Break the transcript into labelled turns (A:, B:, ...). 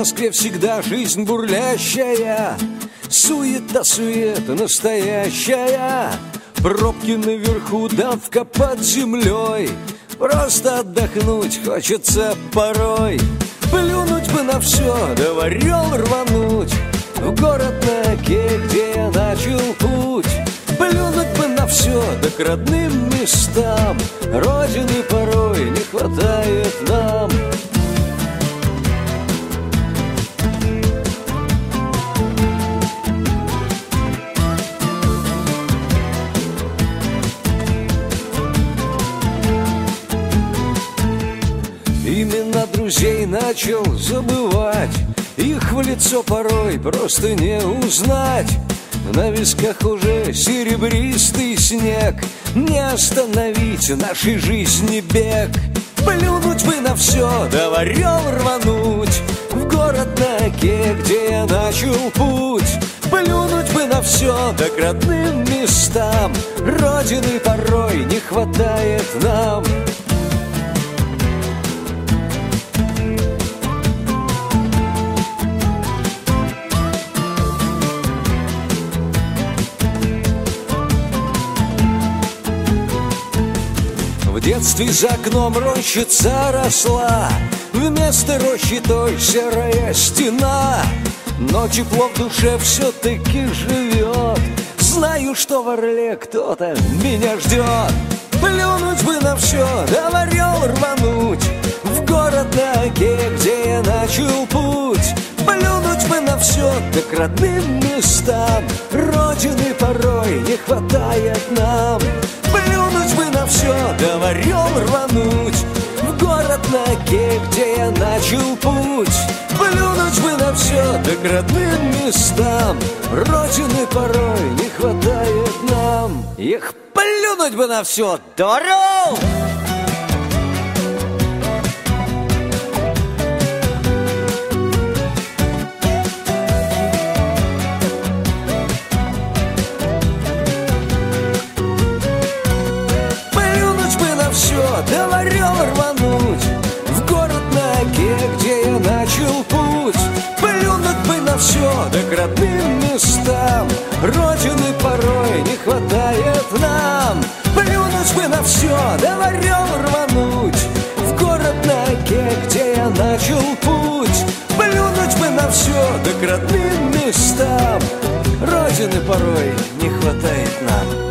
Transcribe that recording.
A: Москве всегда жизнь бурлящая. Суета, суета настоящая. Пробки наверху, давка под землей. Просто отдохнуть хочется порой. Плюнуть бы на все, да в рвануть. В город на оке, где я начал путь. Плюнуть бы на все, да к родным местам. Родины порой не хватает нам друзей начал забывать. Их в лицо порой просто не узнать. На висках уже серебристый снег. Не остановить нашей жизни бег. Плюнуть бы на все, да в орел рвануть. В город на оке, где я начал путь. Плюнуть бы на все, да к родным местам. Родины порой не хватает нам детстве за окном рощица росла. Вместо рощи той серая стена. Но тепло в душе все-таки живет Знаю, что в Орле кто-то меня ждет Плюнуть бы на все, да в орел рвануть. В город на оке, где я начал путь. Плюнуть бы на все, да к родным местам. Родины порой не хватает нам орел рвануть В город оке, где я начал путь. Плюнуть бы на все, да к родным местам. Родины порой не хватает нам. Их плюнуть бы на все, да на все, да в орел рвануть В город на оке, где я начал путь. Плюнуть бы на все, да к родным местам. Родины порой не хватает нам. Плюнуть бы на все, да орел рвануть В город на оке, где я начал путь. Плюнуть бы на все, да к родным местам. Родины порой не хватает нам